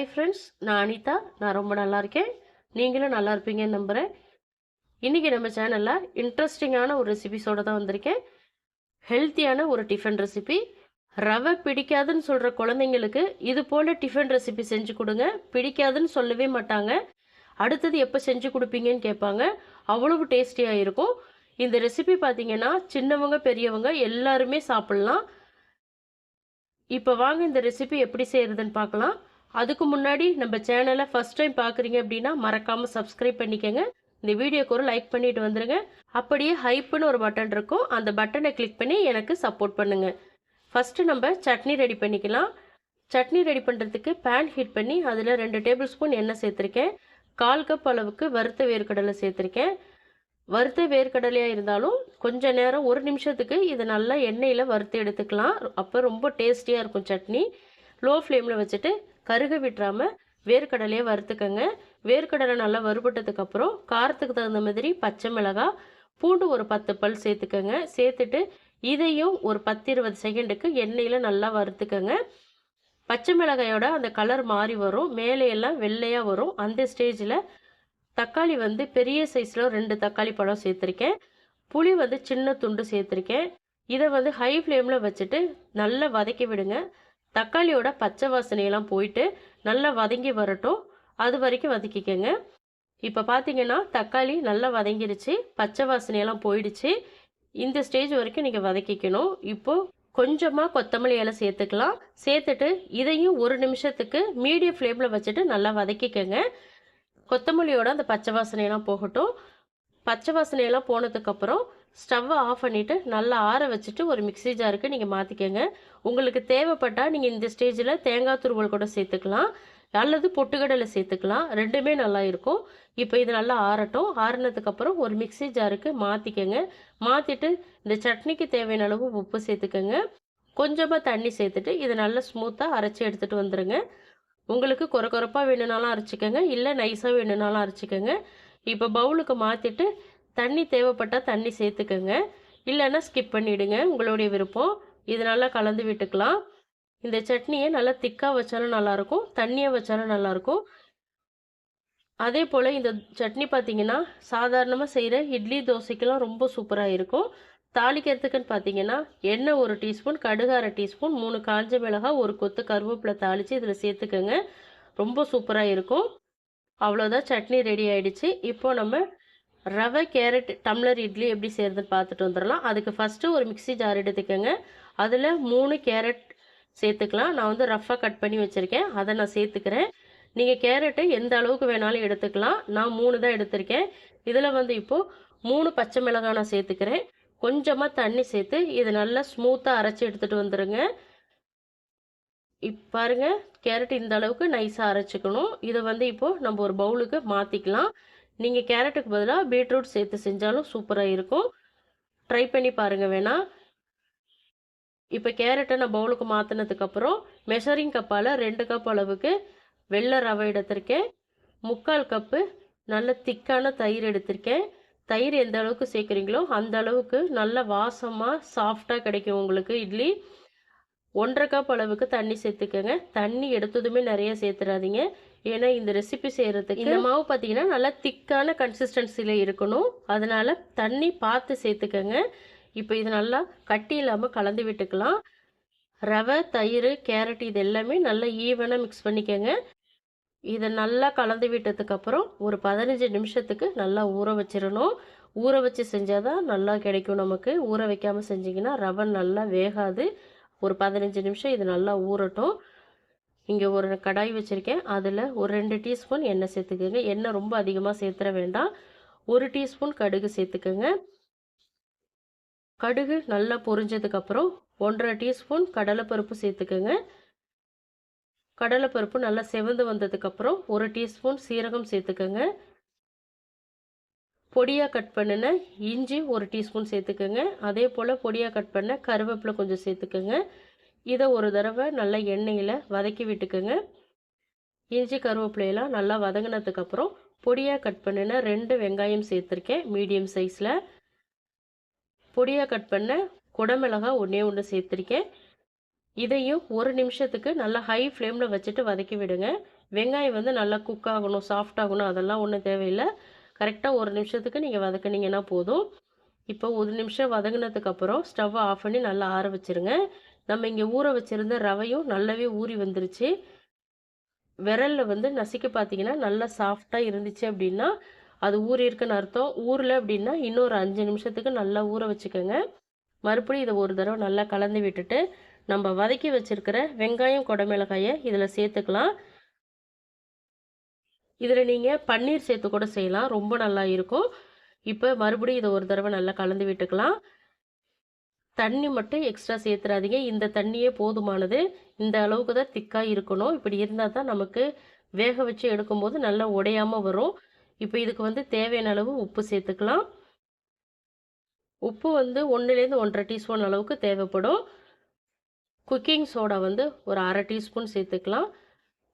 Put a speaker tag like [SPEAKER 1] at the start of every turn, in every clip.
[SPEAKER 1] Hi friends நான் அனிதா. நான் ரொம்ப நல்லா இருக்கேன். நீங்களும் நல்லா இருப்பீங்கன்னு நம்புகிறேன் இன்றைக்கி நம்ம சேனலில் இன்ட்ரெஸ்டிங்கான ஒரு ரெசிபிஸோடு தான் வந்திருக்கேன். ஹெல்த்தியான ஒரு டிஃபன் ரெசிபி ரவை பிடிக்காதுன்னு சொல்கிற குழந்தைங்களுக்கு இது போல் டிஃபன் ரெசிபி செஞ்சு கொடுங்க. பிடிக்காதுன்னு சொல்லவே மாட்டாங்க. அடுத்தது எப்போ செஞ்சு கொடுப்பீங்கன்னு கேட்பாங்க. அவ்வளவு டேஸ்டியாக இருக்கும். இந்த ரெசிபி பார்த்தீங்கன்னா சின்னவங்க பெரியவங்க எல்லாருமே சாப்பிட்லாம். இப்போ வாங்க இந்த ரெசிபி எப்படி செய்கிறதுன்னு பார்க்கலாம் அதுக்கு முன்னாடி நம்ம சேனலை ஃபஸ்ட் டைம் பார்க்குறீங்க அப்படின்னா மறக்காமல் சப்ஸ்கிரைப் பண்ணிக்கோங்க. இந்த வீடியோக்கு ஒரு லைக் பண்ணிட்டு வந்துடுங்க அப்படியே ஹைப்புன்னு ஒரு பட்டன் இருக்கும். அந்த பட்டனை கிளிக் பண்ணி எனக்கு சப்போர்ட் பண்ணுங்கள் ஃபஸ்ட்டு நம்ம சட்னி ரெடி பண்ணிக்கலாம். சட்னி ரெடி பண்ணுறதுக்கு பேன் ஹீட் பண்ணி அதில் ரெண்டு டேபிள் ஸ்பூன் எண்ணெய் சேர்த்துருக்கேன். கால் கப் அளவுக்கு வறுத்த வேர்க்கடலை சேர்த்துருக்கேன். வறுத்த வேர்க்கடலையாக இருந்தாலும் கொஞ்ச நேரம் ஒரு நிமிஷத்துக்கு இதை நல்லா எண்ணெயில் வறுத்து எடுத்துக்கலாம். அப்போ ரொம்ப டேஸ்டியாக இருக்கும் சட்னி. லோ ஃப்ளேமில் வச்சுட்டு கருக விட்டுறாமல் வேர்க்கடலையை வறுத்துக்கங்க. வேர்க்கடலை நல்லா வறுபட்டதுக்கப்புறம் காரத்துக்கு தகுந்த மாதிரி பச்சை மிளகாய் பூண்டு ஒரு பத்து பல் சேர்த்துக்கங்க. சேர்த்துட்டு இதையும் ஒரு பத்து இருபது செகண்டுக்கு எண்ணெயில் நல்லா வறுத்துக்கங்க. பச்சை மிளகாயோட அந்த கலர் மாறி வரும். மேலே எல்லாம் வெள்ளையாக வரும். அந்த ஸ்டேஜில் தக்காளி வந்து பெரிய சைஸில் ரெண்டு தக்காளி பழம் சேர்த்துருக்கேன். புளி வந்து சின்ன துண்டு சேர்த்துருக்கேன். இதை வந்து ஹை ஃப்ளேமில் வச்சுட்டு நல்லா வதக்கி விடுங்க. தக்காளியோட பச்சை வாசனையெல்லாம் போயிட்டு நல்லா வதங்கி வரட்டும். அது வரைக்கும் வதக்கிக்கங்க. இப்போ பார்த்தீங்கன்னா தக்காளி நல்லா வதங்கிருச்சு பச்சை வாசனையெல்லாம் போயிடுச்சு. இந்த ஸ்டேஜ் வரைக்கும் நீங்கள் வதக்கிக்கணும். இப்போது கொஞ்சமாக கொத்தமல்லி இலை சேர்த்துக்கலாம். சேர்த்துட்டு இதையும் ஒரு நிமிஷத்துக்கு மீடியம் ஃப்ளேமில் வச்சுட்டு நல்லா வதக்கிக்கங்க. கொத்தமல்லியோட அந்த பச்சை வாசனையெல்லாம் போகட்டும். பச்சை வாசனையெல்லாம் போனதுக்கப்புறம் ஸ்டவ்வை ஆஃப் பண்ணிவிட்டு நல்லா ஆற வச்சுட்டு ஒரு மிக்ஸி ஜாருக்கு நீங்கள் மாற்றிக்கங்க உங்களுக்கு தேவைப்பட்டால் நீங்கள் இந்த ஸ்டேஜில் தேங்காய் துருவல் கூட சேர்த்துக்கலாம். அல்லது பொட்டுக்கடலை சேர்த்துக்கலாம். ரெண்டுமே நல்லா இருக்கும். இப்போ இது நல்லா ஆறட்டும். ஆறினதுக்கப்புறம் ஒரு மிக்ஸி ஜாருக்கு மாற்றிக்கங்க மாற்றிட்டு இந்த சட்னிக்கு தேவையான அளவு உப்பு சேர்த்துக்கோங்க. கொஞ்சமாக தண்ணி சேர்த்துட்டு இதை நல்லா ஸ்மூத்தாக அரைச்சி எடுத்துகிட்டு வந்துடுங்க உங்களுக்கு குறை குறைப்பாக வேணும்னாலும் அரைச்சிக்கோங்க. இல்லை நைஸாக வேணும்னாலும் அரைச்சிக்கோங்க. இப்போ பவுலுக்கு மாற்றிட்டு தண்ணி தேவைப்பட்டால் தண்ணி சேர்த்துக்கோங்க. இல்லைன்னா ஸ்கிப் பண்ணிவிடுங்க உங்களுடைய விருப்பம். இது நல்லா கலந்து விட்டுக்கலாம். இந்த சட்னியை நல்லா திக்காக வச்சாலும் நல்லாயிருக்கும். தண்ணியாக வச்சாலும் நல்லாயிருக்கும். அதே போல் இந்த சட்னி பார்த்திங்கன்னா சாதாரணமாக செய்கிற இட்லி தோசைக்கெல்லாம் ரொம்ப சூப்பராக இருக்கும். தாளிக்கிறதுக்குன்னு பார்த்தீங்கன்னா எண்ணெய் ஒரு டீஸ்பூன் கடுகு அரை டீஸ்பூன் மூணு காஞ்ச மிளகாய் ஒரு கொத்து கருவேப்பிலை தாளித்து இதில் சேர்த்துக்கோங்க. ரொம்ப சூப்பராக இருக்கும். அவ்வளோதான் சட்னி ரெடி ஆகிடுச்சு இப்போது நம்ம ரவை கேரட் டம்ளர் இட்லி எப்படி செய்கிறதுன்னு பார்த்துட்டு வந்துடலாம். அதுக்கு ஃபஸ்ட்டு ஒரு மிக்ஸி ஜார் எடுத்துக்கோங்க. அதில் மூணு கேரட் சேர்த்துக்கலாம். நான் வந்து ரஃப்பாக கட் பண்ணி வச்சுருக்கேன். அதை நான் சேர்த்துக்கிறேன். நீங்கள் கேரட்டை எந்த அளவுக்கு வேணாலும் எடுத்துக்கலாம். நான் மூணு தான் எடுத்திருக்கேன். இதில் வந்து இப்போது மூணு பச்சை மிளகாய் நான் சேர்த்துக்கிறேன். கொஞ்சமாக தண்ணி சேர்த்து இதை நல்லா ஸ்மூத்தாக அரைச்சி எடுத்துகிட்டு வந்துடுங்க இப்போ பாருங்கள் கேரட் இந்த அளவுக்கு நைஸாக அரைச்சிக்கணும். இதை வந்து இப்போது நம்ம ஒரு பவுலுக்கு மாற்றிக்கலாம் நீங்கள் கேரட்டுக்கு பதிலாக பீட்ரூட் சேர்த்து செஞ்சாலும் சூப்பராக இருக்கும். ட்ரை பண்ணி பாருங்கள் வேணால் இப்போ கேரட்டை நான் பவுலுக்கு மாற்றினதுக்கப்புறம் மெஷரிங் கப்பால் ரெண்டு கப் அளவுக்கு வெள்ளை ரவை எடுத்திருக்கேன். முக்கால் கப்பு நல்ல திக்கான தயிர் எடுத்திருக்கேன். தயிர் எந்த அளவுக்கு சேர்க்குறீங்களோ அந்த அளவுக்கு நல்ல வாசமாக சாஃப்டாக கிடைக்கும் உங்களுக்கு இட்லி. ஒன்றரை கப் அளவுக்கு தண்ணி சேர்த்துக்கோங்க. தண்ணி எடுத்ததுமே நிறைய சேர்த்துடாதீங்க ஏன்னா இந்த ரெசிபி செய்கிறதுக்கு இந்த மாவு பார்த்தீங்கன்னா நல்லா திக்கான கன்சிஸ்டன்சியில் இருக்கணும். அதனால் தண்ணி பார்த்து சேர்த்துக்கோங்க. இப்போ இது நல்லா கட்டி இல்லாமல் கலந்து விட்டுக்கலாம். ரவை தயிர் கேரட் இது எல்லாமே நல்லா ஈவனாக மிக்ஸ் பண்ணிக்கோங்க. இதை நல்லா கலந்து விட்டதுக்கப்புறம் ஒரு பதினஞ்சு நிமிஷத்துக்கு நல்லா ஊற வச்சிடணும் ஊற வச்சு செஞ்சால் தான் நல்லா கிடைக்கும் நமக்கு. ஊற வைக்காமல் செஞ்சிங்கன்னா ரவை நல்லா வேகாது. ஒரு பதினஞ்சு நிமிஷம் இது நல்லா ஊறட்டும். இங்கே ஒரு கடாய் வச்சுருக்கேன். அதில் ஒரு ரெண்டு டீஸ்பூன் எண்ணெய் சேர்த்துக்கோங்க. எண்ணெய் ரொம்ப அதிகமாக சேர்த்துற வேண்டாம். ஒரு டீஸ்பூன் கடுகு சேர்த்துக்கோங்க. கடுகு நல்லா பொரிஞ்சதுக்கப்புறம் ஒன்றரை டீஸ்பூன் கடலைப்பருப்பு சேர்த்துக்கோங்க. கடலைப்பருப்பு நல்லா செவந்து வந்ததுக்கப்புறம் ஒரு டீஸ்பூன் சீரகம் சேர்த்துக்கோங்க. பொடியாக கட் பண்ணின இஞ்சி ஒரு டீஸ்பூன் சேர்த்துக்கோங்க. அதே போல் பொடியாக கட் பண்ண கருவேப்பிலை கொஞ்சம் சேர்த்துக்கோங்க. இதை ஒரு தடவை நல்லா எண்ணெயில் வதக்கி விட்டுக்கோங்க. இஞ்சி கருவேப்பிலையெல்லாம் நல்லா வதங்கினதுக்கப்புறம் பொடியாக கட் பண்ணின ரெண்டு வெங்காயம் சேர்த்துருக்கேன் மீடியம் சைஸில். பொடியாக கட் பண்ண குடமிளகா ஒன்றே ஒன்று சேர்த்துருக்கேன். இதையும் ஒரு நிமிஷத்துக்கு நல்லா ஹை ஃப்ளேமில் வச்சுட்டு வதக்கி விடுங்க. வெங்காயம் வந்து நல்லா குக் ஆகணும் சாஃப்ட் ஆகணும் அதெல்லாம் ஒன்றும் தேவையில்லை. கரெக்டாக ஒரு நிமிஷத்துக்கு நீங்கள் வதக்குனீங்கன்னா போதும். இப்போ ஒரு நிமிஷம் வதங்கினதுக்கப்புறம் ஸ்டவ்வை ஆஃப் பண்ணி நல்லா ஆற வச்சுருங்க. நம்ம இங்கே ஊற வச்சுருந்த ரவையும் நல்லாவே ஊறி வந்துருச்சு. விரலில் வந்து நசுக்கி பார்த்தீங்கன்னா நல்லா சாஃப்டாக இருந்துச்சு அப்படின்னா அது ஊறியிருக்குன்னு அர்த்தம். ஊரில் அப்படின்னா இன்னொரு அஞ்சு நிமிஷத்துக்கு நல்லா ஊற வச்சுக்கோங்க. மறுபடியும் இதை ஒரு தடவை நல்லா கலந்து விட்டுட்டு நம்ம வதக்கி வச்சுருக்கிற வெங்காயம் குடமிளகாயை இதில் சேர்த்துக்கலாம். இதில் நீங்கள் பன்னீர் சேர்த்து கூட செய்யலாம். ரொம்ப நல்லா இருக்கும். இப்போ மறுபடியும் இதை ஒரு தடவை நல்லா கலந்து விட்டுக்கலாம். தண்ணி மட்டும் எக்ஸ்ட்ரா சேர்த்துறாதீங்க. இந்த தண்ணியே போதுமானது. இந்த அளவுக்கு தான் திக்காக இருக்கணும். இப்படி இருந்தால் தான் நமக்கு வேக வச்சு எடுக்கும்போது நல்லா உடையாமல் வரும். இப்போ இதுக்கு வந்து தேவையான அளவு உப்பு சேர்த்துக்கலாம். உப்பு வந்து ஒன்றுலேருந்து ஒன்றரை டீஸ்பூன் அளவுக்கு தேவைப்படும். குக்கிங் சோடா வந்து ஒரு அரை டீஸ்பூன் சேர்த்துக்கலாம்.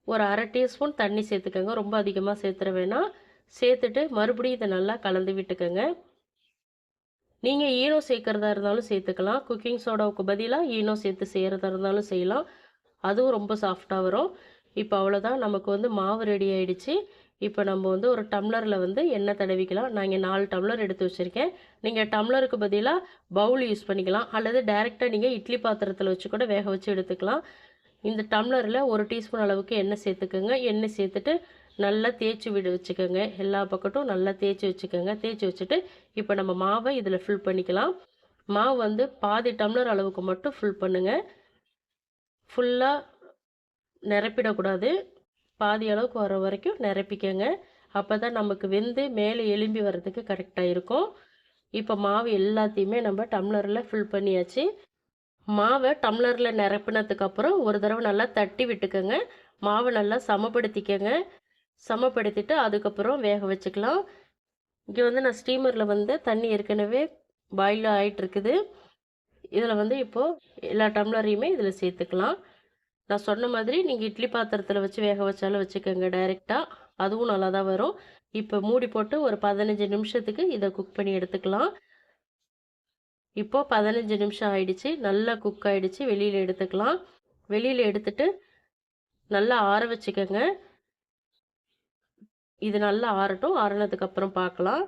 [SPEAKER 1] ஒரு அரை டீஸ்பூன் தண்ணி சேர்த்துக்கோங்க. ரொம்ப அதிகமாக சேர்த்துற வேணாம். சேர்த்துட்டு மறுபடியும் இதை நல்லா கலந்து விட்டுக்கோங்க. நீங்கள் ஈனோ சேர்க்குறதா இருந்தாலும் சேர்த்துக்கலாம். குக்கிங் சோடாவுக்கு பதிலாக ஈனோ சேர்த்து செய்கிறதா இருந்தாலும் செய்யலாம். அதுவும் ரொம்ப சாஃப்டாக வரும். இப்போ அவ்வளோதான் நமக்கு வந்து மாவு ரெடி ஆகிடுச்சு இப்போ நம்ம வந்து ஒரு டம்ளரில் வந்து எண்ணெய் தடவிக்கலாம். நான் இங்கே நாலு டம்ளர் எடுத்து வச்சுருக்கேன். நீங்கள் டம்ளருக்கு பதிலாக பவுல் யூஸ் பண்ணிக்கலாம். அல்லது டைரெக்டாக நீங்கள் இட்லி பாத்திரத்தில் வச்சு கூட வேக வச்சு எடுத்துக்கலாம். இந்த டம்ளரில் ஒரு டீஸ்பூன் அளவுக்கு எண்ணெய் சேர்த்துக்கோங்க. எண்ணெய் சேர்த்துட்டு நல்லா தேய்ச்சி விட வச்சுக்கோங்க. எல்லா பக்கட்டும் நல்லா தேய்ச்சி வச்சுக்கோங்க. தேய்ச்சி வச்சுட்டு இப்போ நம்ம மாவை இதில் ஃபில் பண்ணிக்கலாம். மாவு வந்து பாதி டம்ளர் அளவுக்கு மட்டும் ஃபில் பண்ணுங்கள் ஃபுல்லாக நிரப்பிடக்கூடாது. பாதி அளவுக்கு வர வரைக்கும் நிரப்பிக்கங்க. அப்போ தான் நமக்கு வெந்து மேலே எலும்பி வர்றதுக்கு கரெக்டாக இருக்கும். இப்போ மாவு எல்லாத்தையுமே நம்ம டம்ளரில் ஃபில் பண்ணியாச்சு. மாவை டம்ளரில் நிரப்பினதுக்கப்புறம் ஒரு தடவை நல்லா தட்டி விட்டுக்கோங்க. மாவை நல்லா சமப்படுத்திக்கங்க. சமப்படுத்திட்டு அதுக்கப்புறம் வேக வச்சுக்கலாம். இங்கே வந்து நான் ஸ்டீமரில் வந்து தண்ணி ஏற்கனவே பாயில் ஆகிட்டுருக்குது இதில் வந்து இப்போது எல்லா டம்ளரையுமே இதில் சேர்த்துக்கலாம். நான் சொன்ன மாதிரி நீங்கள் இட்லி பாத்திரத்தில் வச்சு வேக வச்சாலும் வச்சுக்கோங்க டைரெக்டாக அதுவும் நல்லா தான் வரும். இப்போ மூடி போட்டு ஒரு பதினஞ்சு நிமிஷத்துக்கு இதை குக் பண்ணி எடுத்துக்கலாம். இப்போது பதினஞ்சு நிமிஷம் ஆயிடுச்சு. நல்லா குக் ஆகிடுச்சு வெளியில் எடுத்துக்கலாம். வெளியில் எடுத்துட்டு நல்லா ஆற வச்சுக்கோங்க. இது நல்லா ஆறட்டும். ஆறினதுக்கப்புறம் பார்க்கலாம்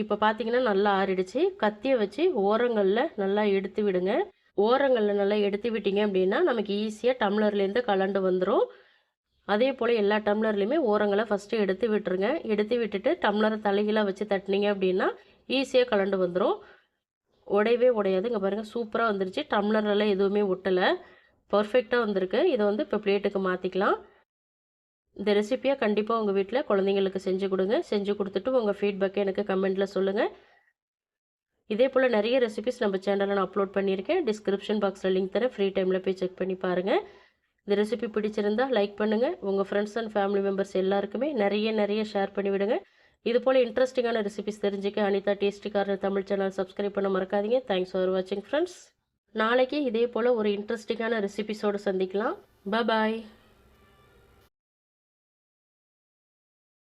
[SPEAKER 1] இப்போ பார்த்தீங்கன்னா நல்லா ஆறிடுச்சு. கத்தியை வச்சு ஓரங்களில் நல்லா எடுத்து விடுங்க. ஓரங்களில் நல்லா எடுத்து விட்டீங்க அப்படின்னா நமக்கு ஈஸியாக டம்ளர்லேருந்து கலண்டு வந்துடும் அதே போல் எல்லா டம்ளர்லேயுமே ஓரங்களை ஃபஸ்ட்டு எடுத்து விட்டுருங்க. எடுத்து விட்டுட்டு டம்ளரை தலைகீழாக வச்சு தட்டினீங்க அப்படின்னா ஈஸியாக கலண்டு வந்துடும் உடையவே உடையாது இங்கே பாருங்கள் சூப்பராக வந்துருச்சு. டம்ளர்லாம் எதுவுமே ஒட்டலை. பர்ஃபெக்டாக வந்திருக்கு. இதை வந்து இப்போ பிளேட்டுக்கு மாற்றிக்கலாம் இந்த ரெசிப்பியை கண்டிப்பாக உங்கள் வீட்டில் குழந்தைங்களுக்கு செஞ்சு கொடுங்க. செஞ்சு கொடுத்துட்டு உங்கள் ஃபீட்பேக்கை எனக்கு கமெண்ட்டில் சொல்லுங்கள் இதே போல் நிறைய ரெசிபிஸ் நம்ம சேனலில் நான் அப்லோட் பண்ணியிருக்கேன். டிஸ்கிரிப்ஷன் பாக்ஸில் லிங்க் தரேன். ஃப்ரீ டைமில் போய் செக் பண்ணி பாருங்கள் இந்த ரெசிபி பிடிச்சிருந்தா லைக் பண்ணுங்கள் உங்கள் ஃப்ரெண்ட்ஸ் அண்ட் ஃபேமிலி மெம்பர்ஸ் எல்லாருக்குமே நிறைய நிறைய ஷேர் பண்ணிவிடுங்க இது போல் இன்ட்ரெஸ்டிங்கான ரெசிபிஸ் தெரிஞ்சுக்க Anitha tasty corner Tamil channel subscribe பண்ண மறக்காதீங்க. தேங்க்ஸ் ஃபார் வாட்சிங் ஃப்ரெண்ட்ஸ் நாளைக்கு இதே போல் ஒரு இன்ட்ரெஸ்டிங்கான ரெசிபிஸோடு சந்திக்கலாம். பாய்